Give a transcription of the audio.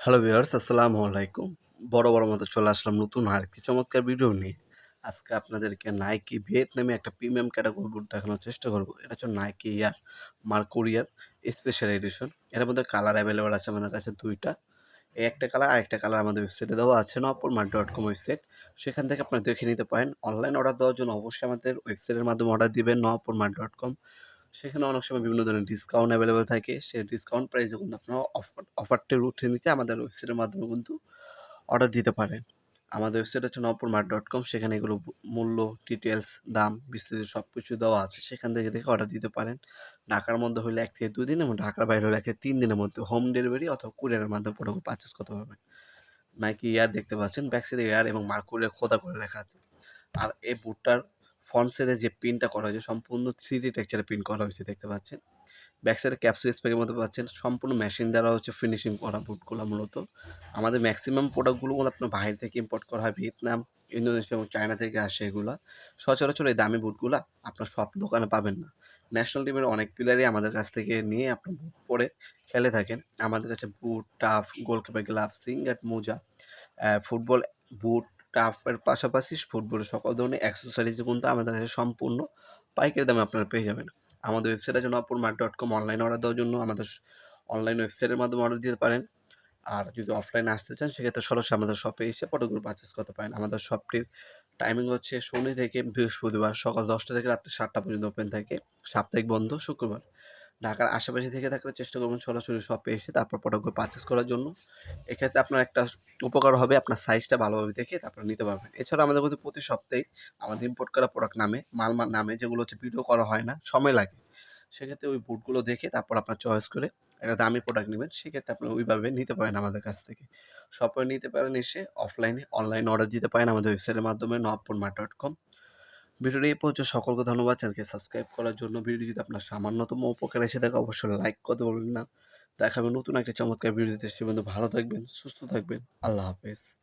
Hello viewers আসসালামু আলাইকুম। বড় বড় মতো চলে আসলাম নতুন আরেকটি চমৎকার ভিডিও নিয়ে। আজকে আপনাদেরকে নাইকি ভিয়েতনামে একটা প্রিমিয়াম ক্যাটাগরি বুট দেখানোর চেষ্টা করব। এটা হচ্ছে Nike air Mercurial special edition এর মধ্যে কালার অ্যাভেলেবেল আছে আমাদের কাছে দুইটা। এই একটা কালার আরেকটা কালার আমাদের ওয়েবসাইটে দেওয়া আছে Napur mart dot com website সেখান থেকে আপনারা দেখে নিতে পারেন। অনলাইন অর্ডার দেওয়ার জন্য অবশ্যই আমাদের ওয়েবসাইটের মাধ্যমে অর্ডার দিবেন নপুর মার্ট ডট কম সেখানে অনেক সময় বিভিন্ন ধরনের ডিসকাউন্ট অ্যাভেলেবেল থাকে। সেই ডিসকাউন্ট প্রাইসে কিন্তু আপনারা অফার অফারটি উঠে নিতে আমাদের ওয়েবসাইটের মাধ্যমে কিন্তু অর্ডার দিতে পারেন। আমাদের ওয়েবসাইট হচ্ছে নপুর মার্ট ডট কম সেখানে এগুলো মূল্য ডিটেলস দাম, বিস্তারিত সব কিছু দেওয়া আছে। সেখান থেকে দেখে অর্ডার দিতে পারেন। ঢাকার মধ্যে হলে এক থেকে দুই দিন এবং ঢাকার বাইরে হলে এক থেকে তিন দিনের মধ্যে হোম ডেলিভারি অথবা কুরিয়ারের মাধ্যমে প্রোডাক্ট পারচেস করতে পারবেন। নাইকি ইয়ার দেখতে পাচ্ছেন ব্যাকসাইডে এয়ার এবং মার্কুরিয়ার খোদা করে লেখা আছে। আর এই বুটটার ফ্রন্ট সাইডে যে প্রিন্টটা করা হয়েছে, সম্পূর্ণ থ্রি ডি টেক্সচারে প্রিন্ট করা হয়েছে, দেখতে পাচ্ছেন? ব্যাক সাইডে ক্যাপসুল স্প্যাকের মধ্যে পাচ্ছেন। সম্পূর্ণ মেশিন দ্বারা হচ্ছে ফিনিশিং করা বুটগুলো মূলত। আমাদের ম্যাক্সিমাম প্রোডাক্টগুলো আপনার বাইরে থেকে ইম্পোর্ট করা হয়, ভিয়েতনাম, ইন্দোনেশিয়া এবং চায়না থেকে আসে এগুলো। সচরাচর এই দামি বুটগুলো আপনার সব দোকানে পাবেন না। ন্যাশনাল টিমের অনেক প্লেয়ারই আমাদের কাছ থেকে নিয়ে আপনার বুট পরে খেলে থাকেন। আমাদের কাছে বুট টাফ গোলকিপার গ্লাভ সিঙ্গাট মোজা ফুটবল বুট টাফের পাশাপাশি ফুটবলের সকল ধরনের অ্যাক্সেসরিজ কিন্তু আমাদের কাছে সম্পূর্ণ পাইকারি দামে আপনারা পেয়ে যাবেন। আমাদের ওয়েবসাইট আছে Napur mart dot com online order দেওয়ার জন্য আমাদের অনলাইন ওয়েবসাইটের মাধ্যমে অর্ডার দিতে পারেন। আর যদি অফলাইনে আসতে চান, সেক্ষেত্রে সরাসরি আমাদের শপে এসে প্রোডাক্টগুলো পারচেস করতে পারেন। আমাদের শপটির টাইমিং হচ্ছে শনি থেকে বৃহস্পতিবার সকাল দশটা থেকে রাত্রি সাতটা পর্যন্ত ওপেন থাকে। সাপ্তাহিক বন্ধ, শুক্রবার। ঢাকার আশেপাশে থেকে থাকলে চেষ্টা করবেন সরাসরি শপে এসে তারপর প্রোডাক্টগুলো পারচেস করার জন্য। এক্ষেত্রে আপনার একটা উপকার হবে আপনার সাইজটা ভালোভাবে দেখে তারপর নিতে পারবেন। এছাড়া আমাদের মধ্যে প্রতি সপ্তাহে আমাদের ইম্পোর্ট করা প্রোডাক্ট নামে, মাল নামে যেগুলো হচ্ছে ভিডিও করা হয় না, সময় লাগে। সেক্ষেত্রে ওই বুটগুলো দেখে তারপর আপনার চয়েস করে একটা দামি প্রোডাক্ট নেবেন, সেক্ষেত্রে আপনি ওইভাবে নিতে পারেন আমাদের কাছ থেকে। শপে নিতে পারেন এসে অফলাইনে অনলাইনে অর্ডার দিতে পারেন আমাদের ওয়েবসাইটের মাধ্যমে নবপুরমা ডট কম ভিডিওটি পর্যন্ত। সকলকে ধন্যবাদ চ্যানেলকে সাবস্ক্রাইব করার জন্য। ভিডিও যদি আপনার সামান্যতম উপকার এসে থাকে, অবশ্যই লাইক করতে বলবেন না। দেখাবেন নতুন একটা চমৎকার ভিডিও দিতে ভালো থাকবেন, সুস্থ থাকবেন। আল্লাহ হাফেজ।